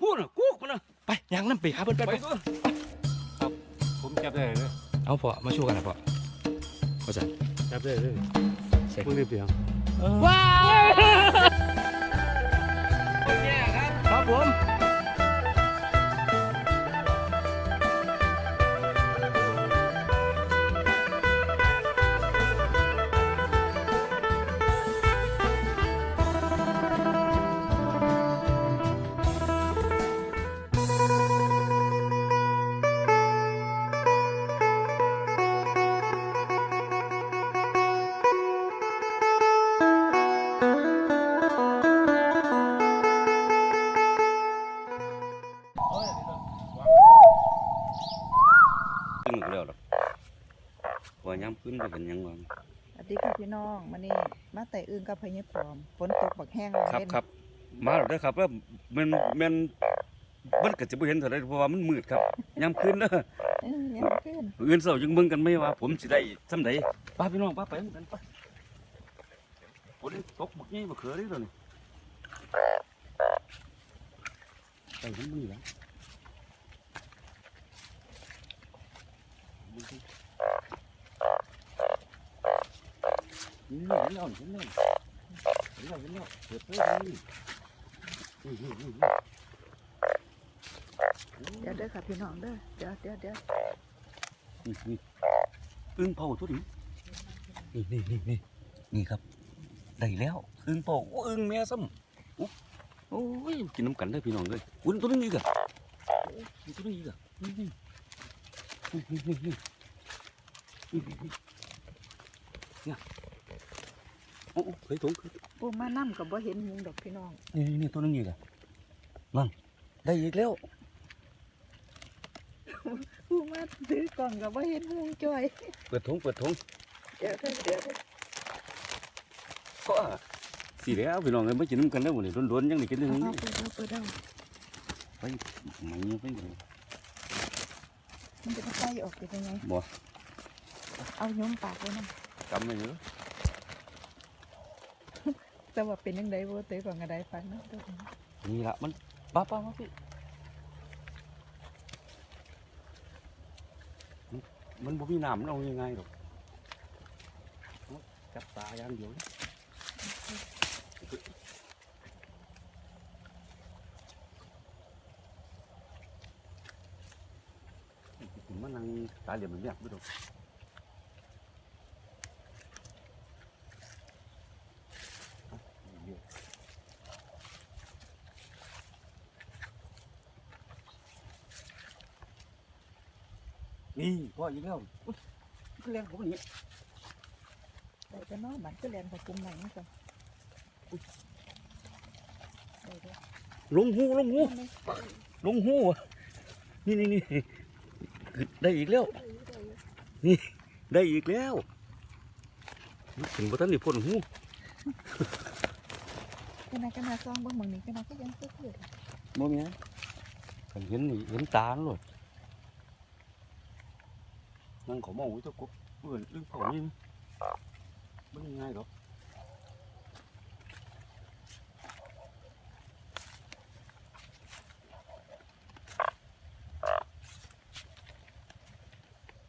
พูดน่ะกุ๊กมันน่ะไปยังน้ำไปหาเพิ่นไปไปไปตัวครับผมจับได้เลยเอาพอมาช่วยกันนะพอเข้าใจจับได้เลยใส่มึงได้เปลี่ยนว้าวครับผม เป็นหยังวะสวัสดีค่ะพี่น้องมานี่มาแต่อื่นกับพญพร้อมฝนตกบักแห้งเลยครับเล่นครับ มาแล้วเด้อครับว่ามันมันมันก็จะบ่เห็นเท่าใดเพราะว่ามันมืดครับย้ำขึ้นเด้อเออยังขึ้นอื่นเช้าจึงเบิ่งกันไหม่ว่า ผมสิได้ส่ำใดป้าพี่น้องป้าไปนำกันไปฝนตกบักใหญ่บักเขือนี่ตัวนี้ไปเห็นมึงอยู่แล้ว เห็นแดี๋ยวเด้อค่ะพี่น้องเด้อเดี๋ยวเดี๋ยวเดี๋ยวนี่อึ้งเผาทุกทีนี่นี่นี่นี่นี่ครับได้แล้วอึ้งเผาอึ้งแม่ซ้ำอุ๊โอ้ยกินน้ำกันได้พี่น้องเลยอุ้นตัวนึงอีกอะตัวนึงอีกอะนี่นี่นี่นี่นี่นี่ เนี่ยโอ้โอ้เคยถุงเคยถุงปูมานั่กับบ่เห็นหุงดอกพี่น้อง นี่นี่นี่ตัวนึงอีกอะนั่นได้อีกแล้วปูมาถือกล่องกับบ่เห็นหุงจ้อย เปิดถุงเปิดถุงเดี๋ยวเด้อเดี๋ยวเด้อก็สีแล้วพี่น้องเลยไม่กินน้ำกันได้หมดเลยล้วนๆยังได้กินเรื่องเอานี้เอาเปิดเอาเปิดเอาไปมันไปเลยมันจะไฟออกเป็นยังไงบ่เอายมปากไว้นะกำไม่เยอะ แต่ว่าเป็นยังไงบ่เตะก่องกระไดฟังนะเด้อนี่ละมันป้าป้ามาพี่มันมันบ่มีน้ำมันเอายังไงหรอกจับตาอย่างเดียวมันนั่งตาเหลี่ยมแบบนี้ยไม่รู้เอาเดี๋ยว นี่พ่ออีกแล้วอุ๊ยมันแรงผมนี่แต่จะนอนมันก็แลนกับกลุ่มไหนนี่ก่อนเดี๋ยวเดี๋ยวลงหูลงหูลงหูอะนี่นี่นี่ได้อีกแล้ว นี่ได้อีกแล้วถึงบ่ทันได้พ่นหูขนาดขนาดซองเบิ่งหมองนี้ขนาดก็ยังเพื่อบ่แม่นกันเห็นนี่เห็นตาโลด นั่งเขามองอยู่เจ้ากบเอื่นอึ้งเผานี่นะบ่ง่ายหรอก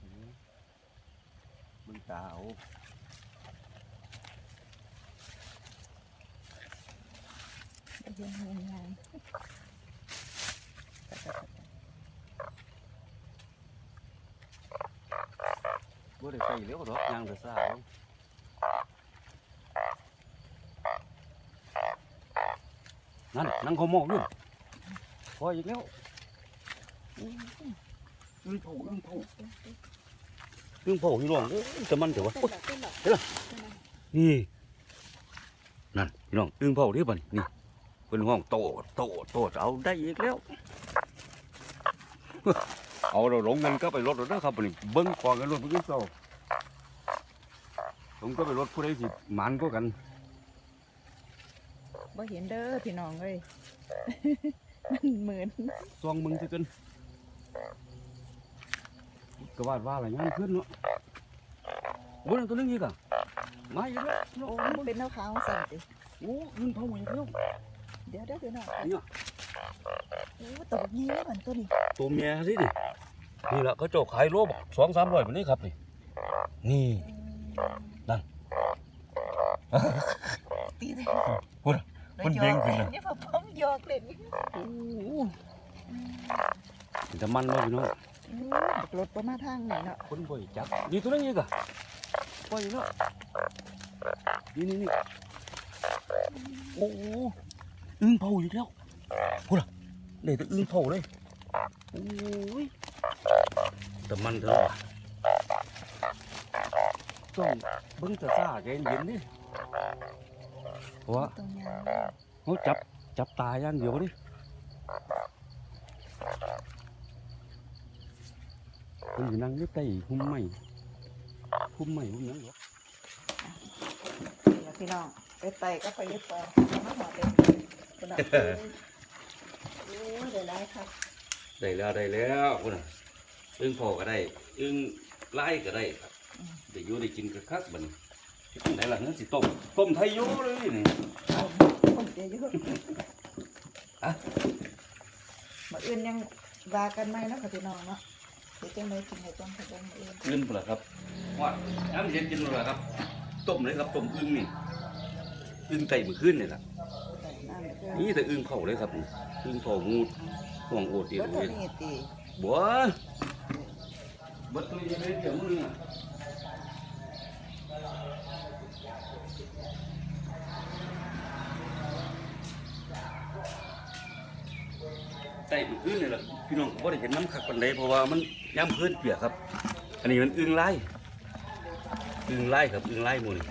อืมมึงตาเอาๆเห็นงงาน บ่ได้ใส่เหลวดอกยางแต่ซ่าเอานั่นนั่งเขามองอยู่พออีกแล้วอึ้งเผาอึ้งเผาอึ้งเผาพี่น้องเอ้ยแต่มันเถอะวะเต้นดอกเต้นดอกเต้นดอกนี่นั่นพี่น้องอึ้งเผาเรียบัดนนี่เป็นห้องโตโตโตเอาได้อีกแล้ว เอาเราลงเงินก็ไปรถรถนะครับบัดนี้เบิ้งกองกันรถเพิ่งเศร้าผมก็ไปรถผู้ใดสิหมันก็กันบ่เห็นเด้อพี่น้องเอ้ยมันเหมือนซองมึงจะกันก็ว่าว่าอะไรงั้นเพื่อนเนาะบนตัวนึงอีกอะมาอีกแล้วโอ้มันเป็นเท้าขาวสั่นสิโอ้อึ้งเผาอีกแล้วเดี๋ยวเดี๋ยวพี่น้องเนี่ย โอ้ตัวบักนี้เหมือนตัวนี้ตัวเมียสิดินี่แหละเขาเจ้าขายโลบสองสามร้อยแบบนี้ครับนี่นี่ตีเลยพูดอะมันเด้งขึ้นน่ะนี่พอผมหยอกเล่นนี่จะมันเลยพี่น้องอู้บักรถประมาทางนี่เนาะคนบ่อยจักนี่ตัวนั้นยังกะบ่อยเนาะนี่นี่นี่โอ้โหอึ้งเผาอยู่แล้ว พูดอะเดี๋ยวจะอึ้งเผาเลยโอ้ยแต่มันเถอะต้องเบิ่งจะซ่าใจเย็นๆนี่เพ ราะว่าตรงนี้เขาจับจับตาอย่างเดียวดิคนอยู่นั่งอยู่ใต้หุ้มไม้หุ้มไม้หุ้มหยังเหรอเดี๋ยวพี่น้องไปไต่ก็ไปยึดต่อมาหอดเลยคุณน่ะโอ้ยเดี๋ยวไรครับได้แล้วได้แล้วคุณน่ะอึ้งพอก็ได้อึ้งไล่ก็ได้ครับได้อยู่ได้กินก็คักบัดนี้ที่ไหนล่ะเนื้อสิต้มต้มไทยโยเลยนี่ผมผมเจอเยอะอะมาอื่นยังว่ากันไหมเนาะค่ะพี่น้องเนาะเดี๋ยวจังไดกินให้ต้มให้ต้มมาอื่นอึ้งเปล่าครับว่าน้ำเย็นกินเปล่าครับต้มเลยครับต้มอึ้งนี่อึ้งไก่มือขึ้นนี่แหละใส่ น้ำเกลือนี่แต่อึ้งเผาเลยครับนี่อึ้งเผางูห่วงโอดเดียวเบิดเลเท่ายนี้ตีบัวบัดตัวนี้เลยเดี๋ยวมึงอะใต้มันขึ้นเลยล่ะพี่น้องก็บ่ได้เห็นน้ำคักปันใดเพราะว่ามันย่ำพื้นเปียกครับ อันนี้มันอึ้งไล่อึ้งไล่ครับอึ้งไล่หมดนี่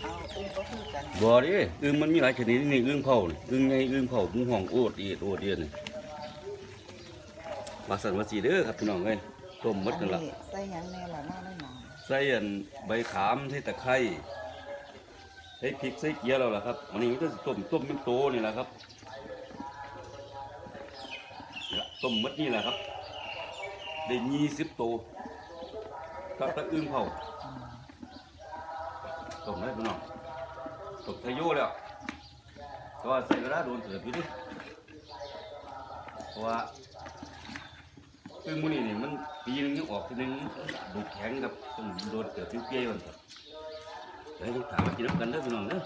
เอาอุ้มก็คือกัน บ่ดิอึ้งมันมีหลายชนิดนี่อึ้งเผานี่อึ้งไงอึ้งเผาหมูห้องโอดอีดโอดเดียนนี่มาสั่นมาสีเด้อครับพี่น้องเอ้ยต้มหมดกันละอัใส่หยังแน่ล่ะเนาะในหม้อใส่อันใบขามใส่ตะไคร้ใส่พริกใส่เกลือแล้วล่ะครับอันนี้ก็สิต้มต้มเป็นโตนี่แหละครับนี่ล่ะต้มหมดนี่แหละครับได้ยี่สิบโตครับตะอึ้งเผาต้มได้พี่น้อง ต้มทะโยแล้วแต่ว่าใส่เวลาโดนเสืออยู่ดิเพราะว่าอึ้งมื้อนี้นี่มันปีนึงยังออกทีนึงดูแข็งครับต้องโดนเสือเปรี้ยวๆก่อนครับเดี๋ยวถามมากินน้ำกันเด้อพี่น้องเด้อ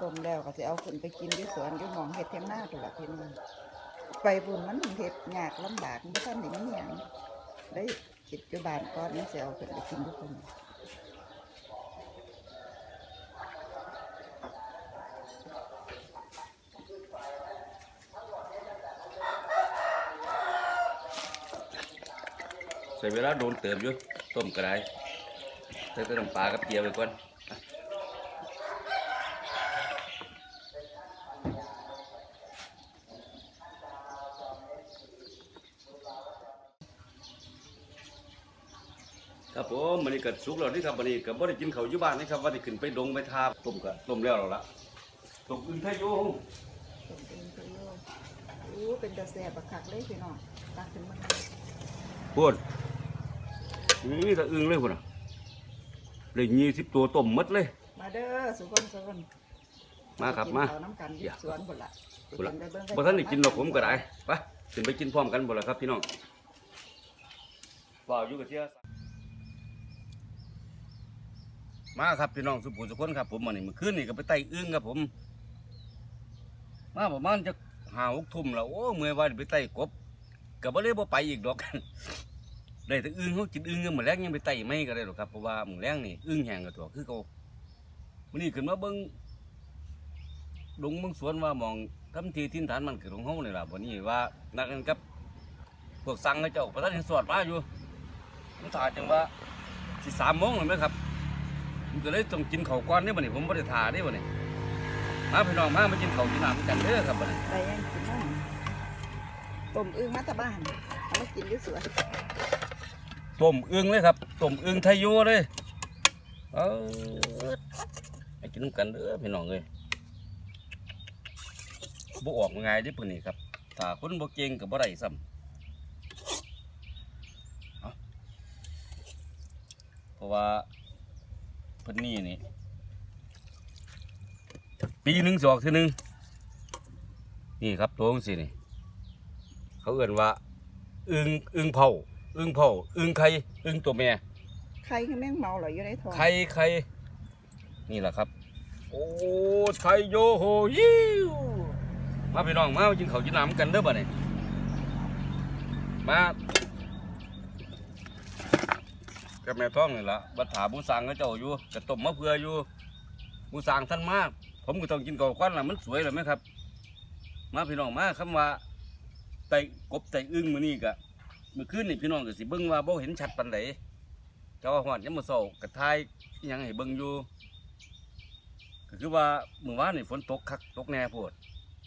ต้มแล้วก็สิเอาขึ้นไปกินที่สวนที่หมองเฮ็ดเทียงหน้าตัวละพี่น้อง ไปบุญมันเฮ็ดยากลำบากบ่ทันได้มีหยังได้คิดอยู่บ้านก่อนมันสิเอาขึ้นไปกินทุกคนใส่เวลาโดนเติมอยู่ต้มกระไดใส่แต่น้ำปลากับเกี๊ยวไปก่อน ครับผมมันนี้ก็สุกแล้วนี่ครับวันนี้ก็บ่ได้กินข้าวอยู่บ้านนะครับว่าได้ขึ้นไปดงไปทาต้มก็ต้มแล้วแล้วล่ะต้มอึ่งไทยโยต้มเองไปโยโอ้เป็นตาแซ่บบักคักเลยพี่น้องตักขึ้นมาพูดนี่ตะอึ้งเลยพุ่นอะเลยยี่สิบตัวต้มหมดเลย มาเด้อสุคนสุคนมาครับมาเอน้ำกันออย่ายู่สวนพุ่นละพุ่นละ ไปเบิ่งบ่ท่านได้กินหรอกผมก็ได้ไปขึ้นไปกินพร้อมกันบ่ล่ะครับพี่น้องบ่าวอยู่กับเชีย มาครับพี่น้องสุภูสุคนครับผมวันนี้เมื่อคืนนี่ก็ไปไต่อึ้งครับผม มาประมาณจะหาหกทุ่มแล้วโอ้เมื่อยว่าไปไต่กบก็บ่เลยบ่ไปอีกดอกได้แต่อึ้งเขากินอึ้งยังมื้อแรงยังไปไต่ไม่ก็ได้หรอกครับเพราะว่าหมื้อแรงนี่อึ้งแห้งกับตัวคือเก่ามื้อนี้ขึ้นมาเบิ่งดงเบิ่งสวนว่ามองทำทีทินฐานมันคือของเฮานี่ล่ะวันนี้ว่านักกันกับพวกสังเขาเจ้าประธานเห็นสวดมาอยู่มันถ่าจังว่าสิ3โมงแล้วไหมครับ ก็เลยต้องกินข้าวก่อนนี่บัดนี้ผมบ่ได้ถ่าเด้บัดนี้มาพี่น้องมามากินข้าวกินน้ำกันเด้อครับบัดนี้ไปยังกินน้ำต้มอึ่งมาแตะบ้านเอามากินที่สวนต้มอึ่งเลยครับต้มอึ่งไทยโยเลยเออให้กินน้ำกันเด้อพี่น้องเอ้ยบ่ออกง่ายเด้อเพิ่นนี่ครับถ้าคนบ่เก่งก็บ่ได้ซ้ำเอาราะว่า เพิ่นนี่นี่ ปีหนึงสิออกเทีนึงนี่ครับตัวจังซี่นี่ เขาเอื่นว่าอึงอึงเผาอึงเผาอึงไข่อึงตัวแม่ใครคือแมงเมาเหรออยู่ในท้องไข่ไข่นี่แหละครับ โอ้ไทยโยโฮยิวมาพี่น้องมากินข้าวกินน้ำกันเด้อบ่เนี่ยมา กับแม่ท้องนี่ละบัดถาบูสังเขาเจ้าอยู่กระต้มมะเพืออยู่บูสังท่านมาก ผมก็ต้องกินก่อนควันละมันสวยเลยไหมครับ มาพี่น้องมาคำว่าไตกบไตอึ้งมือนี้กะเมื่อคืนนี่พี่น้องก็สิเบิ่งว่าโบเห็นชัดปานใดแต่ว่าหอดยามมื้อเช้ากระทายยังให้เบิ่งอยู่ก็คือว่าเมื่อวานนี่ฝนตกคักตกแน่โพด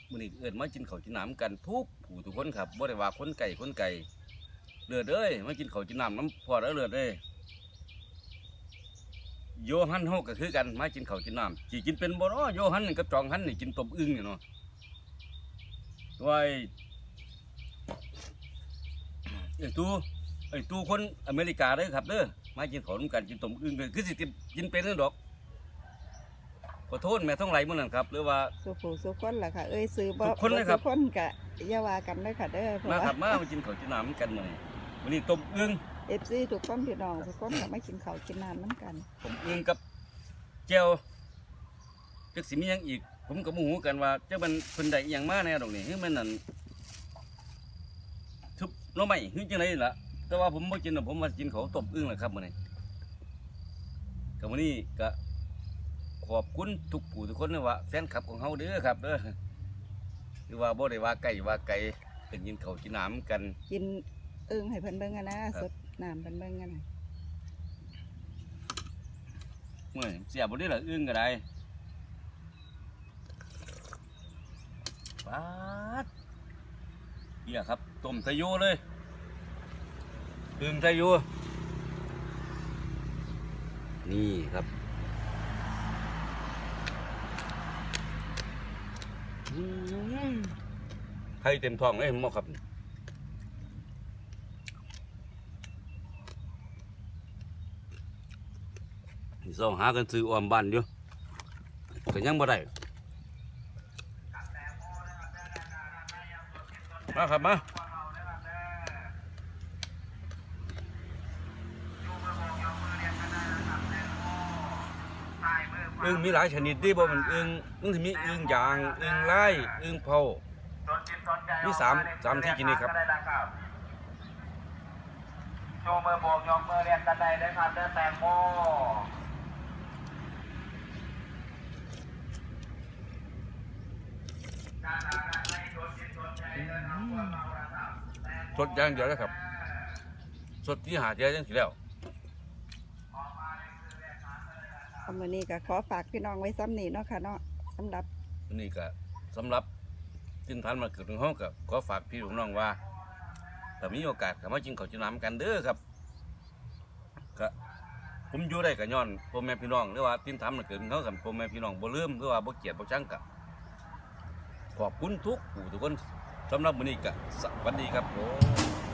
มือนี้เอิ้นมากินข้าวกินน้ำกันทุกผู้ทุกคนครับบ่ได้ว่าคนไก่คนไก่เลือดเอ้ยมากินข้าวกินน้ำน้ำพอแล้วเลือดเอ้ย โยฮันเฮาก็คือกันมากินข้าวกินน้ำสิกินเป็นบ่เนาะโยฮันนี่กับจองฮันนี่กินต้มอึ่งนี่เนาะไว้ไอ้ตู้ไอ้ตู้คนอเมริกาเด้อครับเด้อมากินขอร่วมกันกินต้มอึ่งกันคือสิกินเป็นนั่นดอกขอโทษแม่ท้องไหลมื่อนั้นครับหรือว่าสุผู้สุคนล่ะค่ะเอ้ยซื้อบ่ทุกคนเลยครับทุกคนกะอย่าว่ากันเด้อค่ะเด้อเพราะมาว่าครับมามากินข้าวกินน้ำกันมื้อนี้วันนี้ต้มอึ่ง FC ทุกคนพี่น้องทุกคนก็มากินข้าวกินน้ำน้ำกันต้มอึ่งกับแจ่วจักสิมีหยังอีก ผมก็บ่ฮู้กันว่าจักมันเพิ่นได้อิหยังมาแน่ดอกนี่คือมันนั่นทุบหน่อไม้คือจังไดล่ะ แต่ว่าผมบ่กินหรอกผมมากินข้าวต้มอึ่งแหละครับมื้อนี้ก็มื้อนี้ก็ขอบคุณทุกผู้ทุกคนนะว่าแฟนคลับของเฮาเด้อครับเด้อหรือว่าบ่ได้ว่าไกลว่าไกลเป็นกินข้าวกินน้ำกัน กินเอิงให้เพิ่นเบิ่งกันนะครัสบด น้ำเพิ่นเบิ่งกันน่ะเมื่อยเสียบ่ได้ละอึ้งก็ได้ป๊าดเฮียครับต้มไทโยเลยอึ้งไทโยนี่ครับอืมไข่เต็มท้องเลยเห็นบ่ครับ เศร้าหากันซื้อออมบ้านอยู่ก็ยังบ่ได้มาครับมาอึ่งมีหลายชนิดที่บ่มันอึ่งมันสิมีอึ่งยางอึ่งไล่อึ่งเผามีสามสามที่กินนี่ครับโชว์มือโบกยกมือเรียนกันได้เลยครับเดินแตงโม สดอย่างเดียวนะครับ สดที่หาเจอจังสิแล้วเอามื้อนี้ก็ขอฝากพี่น้องไว้ซ้ำนี้เนาะค่ะเนาะสำหรับอันนี้ก็สำหรับทิ้นทานมาเกิดของเฮากับขอฝากพี่น้องว่าถ้ามีโอกาสก็มากินข้าวกินน้ำกันเด้อครับก็ผมอยู่ได้ก็ย้อนพ่อแม่พี่น้องหรือว่าทิ้นทานมาเกิดของเฮากับพ่อแม่พี่น้องบ่ลืมหรือว่าบ่เกลียดบ่ชังกับ ขอบคุณทุกผู้ทุกคนสำหรับวันนี้ก็สวัสดีครับผม